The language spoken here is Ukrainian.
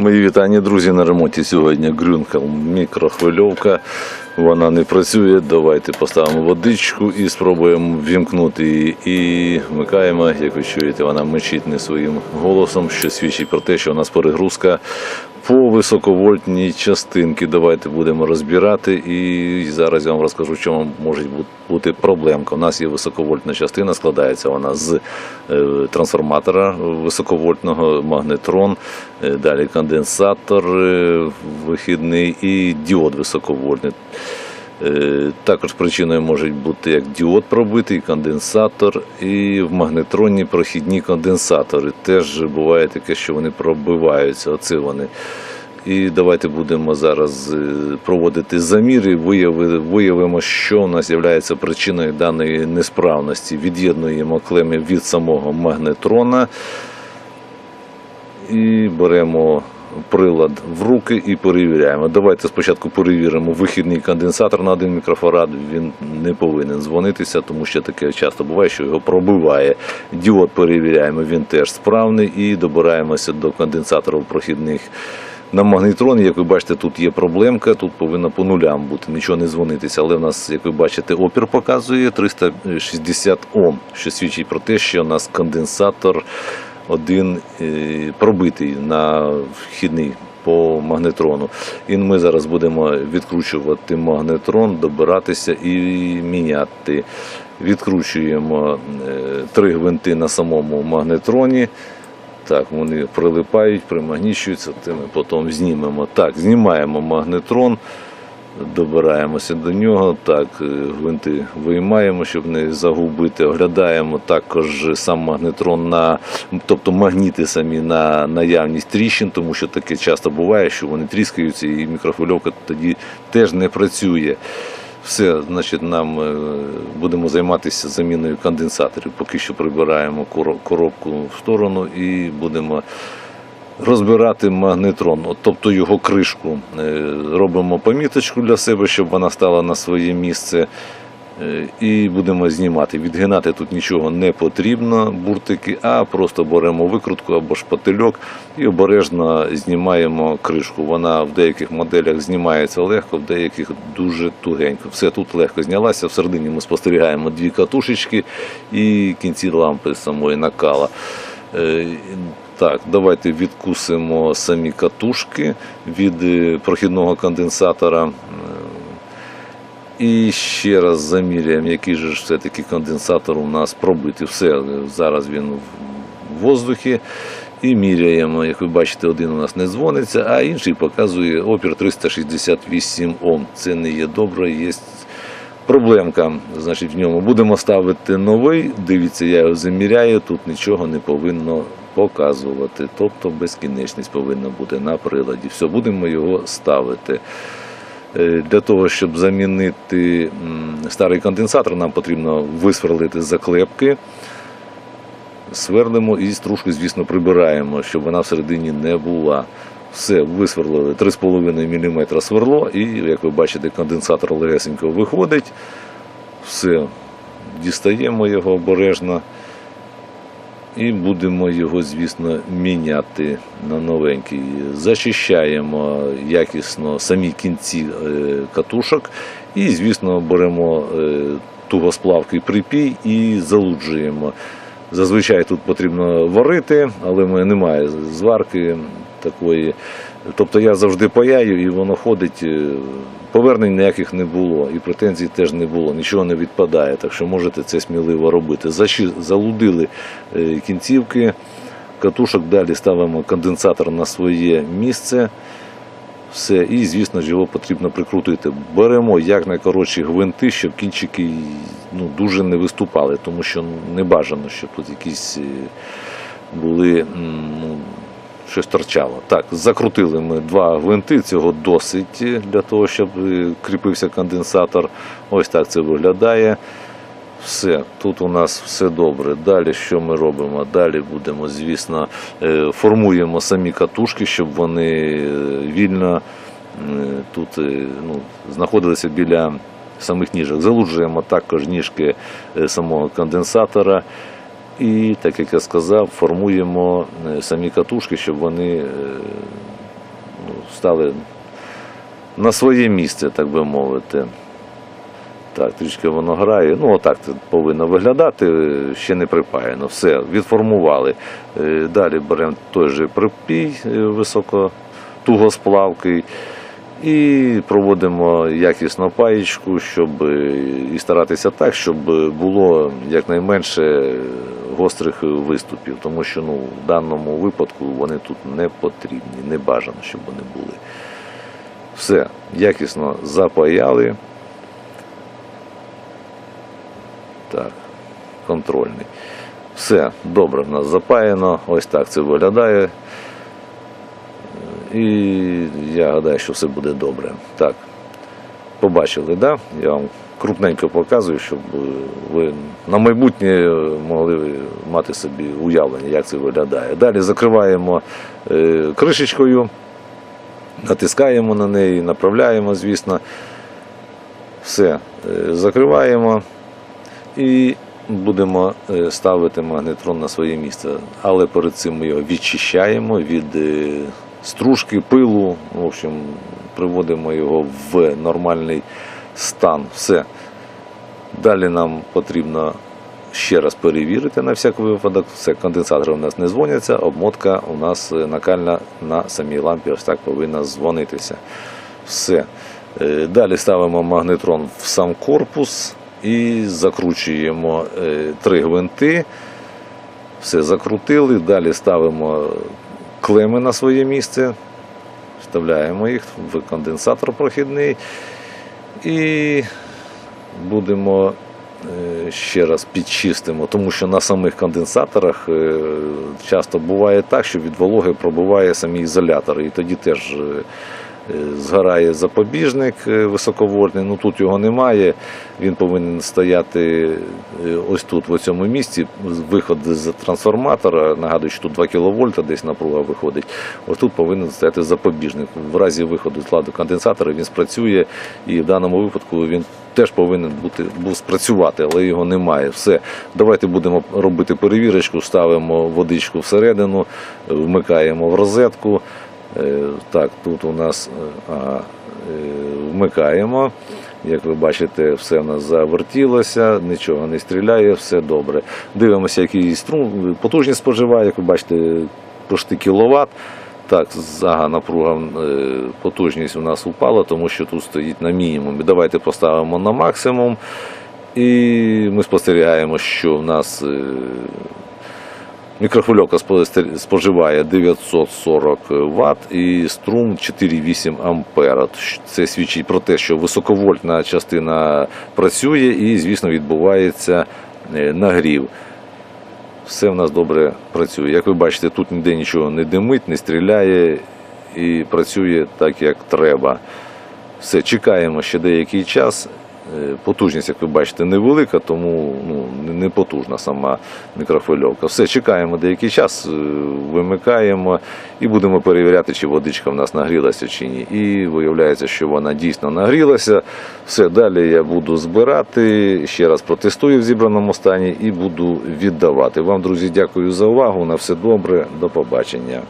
Мої вітання, друзі, на ремонті сьогодні Грюнкел мікрохвильовка. Вона не працює. Давайте поставимо водичку і спробуємо вімкнути її. І вмикаємо. Як ви чуєте, вона мечить не своїм голосом, що свідчить про те, що у нас перегрузка по високовольтній частинці. Давайте будемо розбирати. І зараз я вам розкажу, в чому може бути проблемка. У нас є високовольтна частина, складається вона з е, трансформатора високовольтного, магнетрон, е, далі конденсатор е, вихідний і діод високовольтний. Е, Також причиною може бути як діод пробитий, конденсатор, і в магнетроні прохідні конденсатори. Теж буває таке, що вони пробиваються. Оце вони. І давайте будемо зараз е, проводити заміри, вияви- виявимо, що у нас є причиною даної несправності. Від'єднуємо клеми від самого магнетрона і беремо прилад в руки і перевіряємо. Давайте спочатку перевіримо вихідний конденсатор на один мікрофарад. Він не повинен дзвонитися, тому що таке часто буває, що його пробиває. Діод перевіряємо, він теж справний і добираємося до конденсаторів прохідних. На магнітроні, як ви бачите, тут є проблемка, тут повинно по нулям бути, нічого не дзвонитися. Але в нас, як ви бачите, опір показує 360 Ом, що свідчить про те, що у нас конденсатор один е, пробитий на вхідний по магнетрону. І ми зараз будемо відкручувати магнетрон, добиратися і міняти. Відкручуємо е, три гвинти на самому магнетроні. Так, вони прилипають, примагнічуються, ми потім знімемо. Так, знімаємо магнетрон, добираємося до нього. Так, е, гвинти виймаємо, щоб не загубити. Оглядаємо також сам магнетрон на, тобто магніти самі на наявність тріщин, тому що таке часто буває, що вони тріскаються, і мікрохвильовка тоді теж не працює. Все, значить, нам е, будемо займатися заміною конденсаторів. Поки що прибираємо коробку в сторону і будемо розбирати магнетрон, тобто його кришку. Е, Робимо поміточку для себе, щоб вона стала на своє місце. Е, І будемо знімати. Відгинати тут нічого не потрібно, буртики, а просто беремо викрутку або шпательок і обережно знімаємо кришку. Вона в деяких моделях знімається легко, в деяких дуже тугенько. Все тут легко знялася. Всередині ми спостерігаємо дві катушечки і кінці лампи самої накала. Е, Так, давайте відкусимо самі катушки від е, прохідного конденсатора. Е, і ще раз заміряємо, який же все-таки конденсатор у нас пробитий. Все, зараз він в воздухі. І міряємо. Як ви бачите, один у нас не дзвониться, а інший показує опір 368 Ом. Це не є добре, є проблемка значить, в ньому. Будемо ставити новий. Дивіться, я його заміряю, тут нічого не повинно показувати. Тобто безкінечність повинна бути на приладі. Все, будемо його ставити. Е, Для того, щоб замінити старий конденсатор, нам потрібно висверлити заклепки. Сверлимо і стружку, звісно, прибираємо, щоб вона всередині не була. Все, висверлили 3,5 мм сверло, і, як ви бачите, конденсатор легесенько виходить. Все, дістаємо його обережно і будемо його, звісно, міняти на новенький. Зачищаємо якісно самі кінці е, катушок і, звісно, беремо е, тугосплавкий припій і залуджуємо. Зазвичай тут потрібно варити, але мене немає зварки такої. Тобто я завжди паяю і воно ходить. е, Повернень ніяких не було, і претензій теж не було, нічого не відпадає, так що можете це сміливо робити. Залудили е, кінцівки катушок, далі ставимо конденсатор на своє місце. Все, і звісно ж його потрібно прикрутити. Беремо якнайкоротші гвинти, щоб кінчики ну, дуже не виступали, тому що не бажано, щоб тут якісь е, були ну, щось торчало. Так, закрутили ми два гвинти, цього досить для того, щоб е, кріпився конденсатор. Ось так це виглядає. Все, тут у нас все добре. Далі що ми робимо? Далі будемо, звісно, е, формуємо самі катушки, щоб вони е, вільно тут ну, знаходилися біля самих ніжок. Залуджуємо також ніжки самого конденсатора. І, так як я сказав, формуємо е, самі катушки, щоб вони е, ну, стали на своє місце, так би мовити. Так, трішки воно грає. Ну, отак повинно виглядати, е, ще не припаяно. Все, відформували. Далі беремо той же припій високо тугосплавкий і проводимо якісну паєчку, щоб е, і старатися так, щоб було якнайменше гострих виступів, тому що ну, в даному випадку вони тут не потрібні, не бажано, щоб вони були. Все, якісно запаяли. Так, контрольний. Все, добре, в нас запаяно. Ось так це виглядає. І я гадаю, що все буде добре. Так, побачили, да? Я вам крупненько показую, щоб е, ви на майбутнє могли мати собі уявлення, як це виглядає. Далі закриваємо е, кришечкою, натискаємо на неї, направляємо, звісно. Все, е, закриваємо і будемо ставити магнетрон на своє місце. Але перед цим ми його відчищаємо від стружки, пилу. В общем, приводимо його в нормальний стан. Все. Далі нам потрібно ще раз перевірити на всяк випадок. Все, конденсатори у нас не дзвоняться, обмотка у нас е, накальна на самій лампі ось так повинна дзвонитися. Все. Е, Далі ставимо магнетрон в сам корпус і закручуємо е, три гвинти. Все закрутили. Далі ставимо клеми на своє місце, вставляємо їх в конденсатор прохідний. І будемо е, ще раз підчистимо, тому що на самих конденсаторах е, часто буває так, що від вологи пробуває самі ізолятори, і тоді теж е, згорає запобіжник е, високовольтний. Ну тут його немає. Він повинен стояти е, ось тут, в цьому місці. Виход з трансформатора. Нагадую, що тут 2 кВт десь напруга виходить. Ось тут повинен стояти запобіжник. В разі виходу з ладу конденсатора він спрацює, і в даному випадку він теж повинен бути був спрацювати, але його немає. Все, давайте будемо робити перевірочку, ставимо водичку всередину, вмикаємо в розетку. Е, Так, тут у нас е, ага, е, вмикаємо. Як ви бачите, все в нас завертілося, нічого не стріляє, все добре. Дивимося, який струм, потужність споживає, як ви бачите, почти кіловат. Так, ага, напруга, потужність у нас упала, тому що тут стоїть на мінімумі. Давайте поставимо на максимум. І ми спостерігаємо, що в нас Мікрохвильовка споживає 940 Вт і струм 4,8 ампера. Це свідчить про те, що високовольтна частина працює і, звісно, відбувається е, нагрів. Все в нас добре працює. Як ви бачите, тут ніде нічого не димить, не стріляє і працює так, як треба. Все, чекаємо ще деякий час. Е, Потужність, як ви бачите, невелика, тому ну, не- потужна сама мікрохвильовка. Все, чекаємо деякий час, е, вимикаємо і будемо перевіряти, чи водичка в нас нагрілася чи ні. І виявляється, що вона дійсно нагрілася. Все, далі я буду збирати, ще раз протестую в зібраному стані і буду віддавати. Вам, друзі, дякую за увагу. На все добре, до побачення.